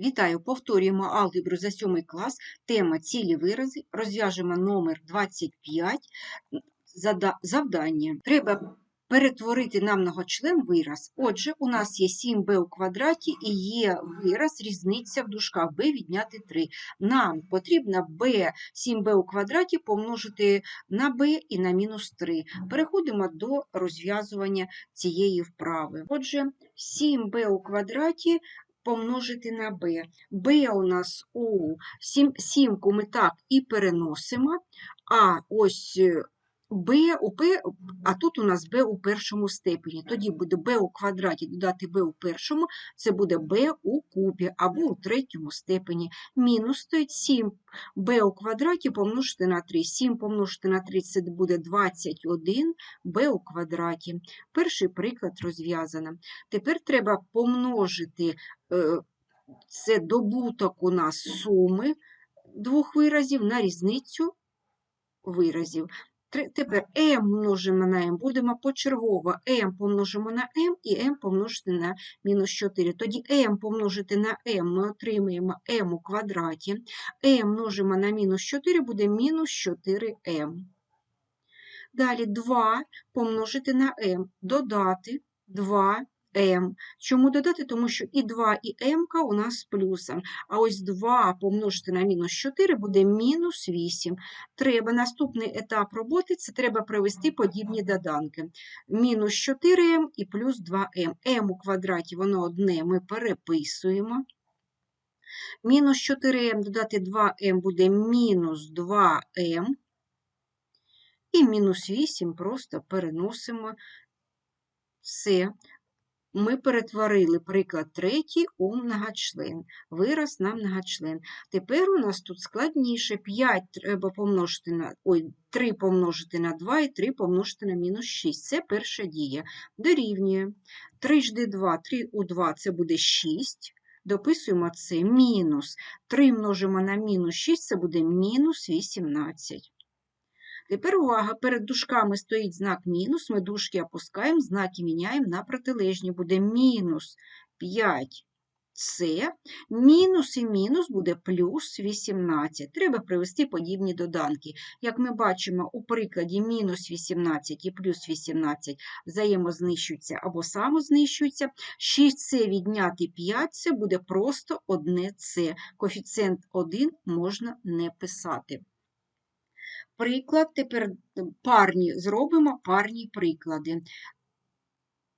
Вітаю! Повторюємо алгебру за 7 клас. Тема цілі вирази. Розв'яжемо номер 25. Зада- Завдання. Треба перетворити на многочлен вираз. Отже, у нас є 7b у квадраті і є вираз різниця в дужках b відняти 3. Нам потрібно b 7b у квадраті помножити на b і на мінус 3. Переходимо до розв'язування цієї вправи. Отже, 7b у квадраті помножити на b. b у нас у сім, сімку ми так і переносимо, а ось е, b у p, а тут у нас b у першому степені. Тоді буде b у квадраті додати b у першому, це буде b у кубі або у третьому степені. Мінус стоїть 7 b у квадраті помножити на 3. 7 помножити на 3 це буде 21 b у квадраті. Перший приклад розв'язано. Тепер треба помножити е, це добуток у нас суми двох виразів на різницю виразів. Тепер m множимо на m, будемо почергово m помножимо на m і m помножити на мінус 4. Тоді m помножити на m ми отримаємо m у квадраті, m множимо на мінус 4 буде мінус 4m. Далі 2 помножити на m, додати 2m. Чому додати? Тому що і 2, і m у нас з плюсом. А ось 2 помножити на мінус 4 буде мінус 8. Треба наступний етап роботи це треба провести подібні доданки. Мінус 4m і плюс 2m. m у квадраті воно одне ми переписуємо. Мінус 4m додати 2m буде мінус 2m. І мінус 8 просто переносимо все. Ми перетворили приклад третій у многочлен. Вираз на многочлен. Тепер у нас тут складніше. 5 треба помножити на ой, 3 помножити на 2 і 3 помножити на мінус 6. Це перша дія. Дорівнює. 3 жди 2, 3 у 2 це буде 6. Дописуємо це мінус. 3 множимо на мінус 6, це буде мінус 18. Тепер увага, перед дужками стоїть знак мінус, ми дужки опускаємо, знаки міняємо на протилежні. Буде мінус 5c, мінус і мінус буде плюс 18. Треба привести подібні доданки. Як ми бачимо, у прикладі мінус 18 і плюс 18 взаємознищуються або самознищуються. 6c відняти 5 це буде просто одне c. Коефіцієнт 1 можна не писати. Приклад, тепер парні зробимо парні приклади.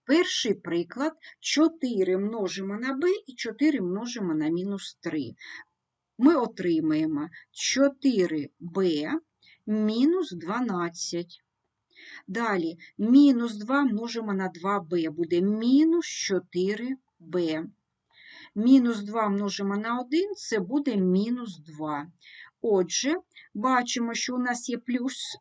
Перший приклад 4 множимо на b і 4 множимо на мінус 3. Ми отримаємо 4b мінус 12. Далі мінус 2 множимо на 2b, буде мінус 4b. Мінус 2 множимо на 1, це буде мінус 2. Отже, бачимо, що у нас є плюс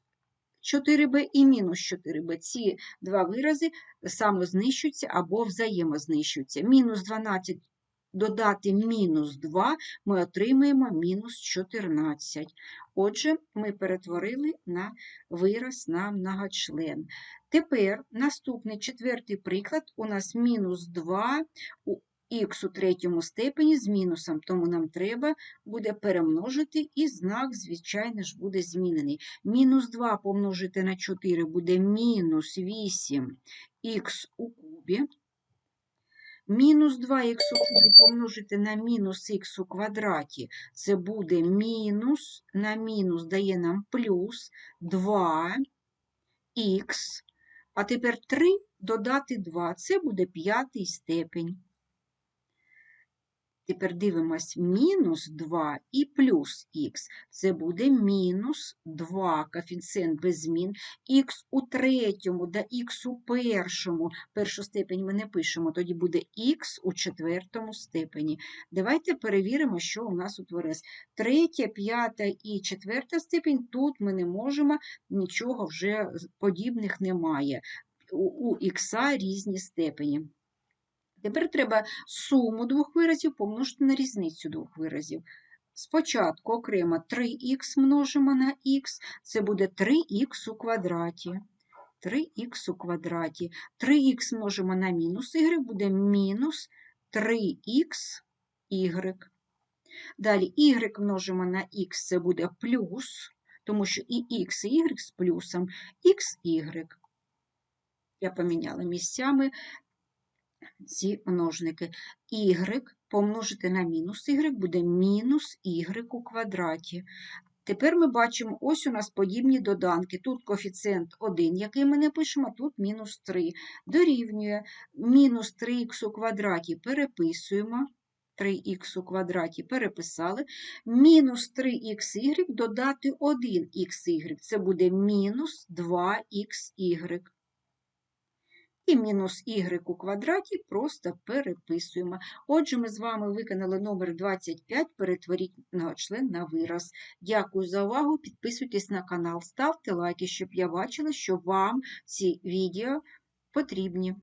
4b і мінус 4b. Ці два вирази самознищуються або взаємознищуються. Мінус 12 додати мінус 2 ми отримаємо мінус 14. Отже, ми перетворили на вираз на многочлен. Тепер наступний четвертий приклад у нас мінус 2 у х у третьому степені з мінусом, тому нам треба буде перемножити, і знак, звичайно ж, буде змінений. Мінус 2 помножити на 4 буде мінус 8х у кубі. Мінус 2х у кубі помножити на мінус х у квадраті, це буде мінус, на мінус дає нам плюс 2х, а тепер 3 додати 2, це буде п'ятий степень. Тепер дивимось мінус 2 і плюс х. Це буде мінус 2, коефіцієнт без змін. Х у третьому да х у першому. Першу степень ми не пишемо, тоді буде х у четвертому степені. Давайте перевіримо, що у нас утворилось. Третя, п'ята і четверта степень. Тут ми не можемо, нічого вже подібних немає. У х різні степені. Тепер треба суму двох виразів помножити на різницю двох виразів. Спочатку окремо 3х множимо на х, це буде 3х у квадраті. 3х у квадраті. 3х множимо на мінус y, буде мінус 3х. Далі y множимо на x, це буде плюс, тому що і x, і y з плюсом, xy. Я поміняла місцями ці множники. y помножити на мінус y буде мінус y у квадраті. Тепер ми бачимо, ось у нас подібні доданки. Тут коефіцієнт 1, який ми не пишемо, тут мінус 3. Дорівнює мінус 3х у квадраті переписуємо. 3х у квадраті переписали. Мінус 3xy додати 1xy. Це буде мінус 2xy. І мінус y у квадраті просто переписуємо. Отже, ми з вами виконали номер 25, перетворіть на член на вираз. Дякую за увагу, підписуйтесь на канал, ставте лайки, щоб я бачила, що вам ці відео потрібні.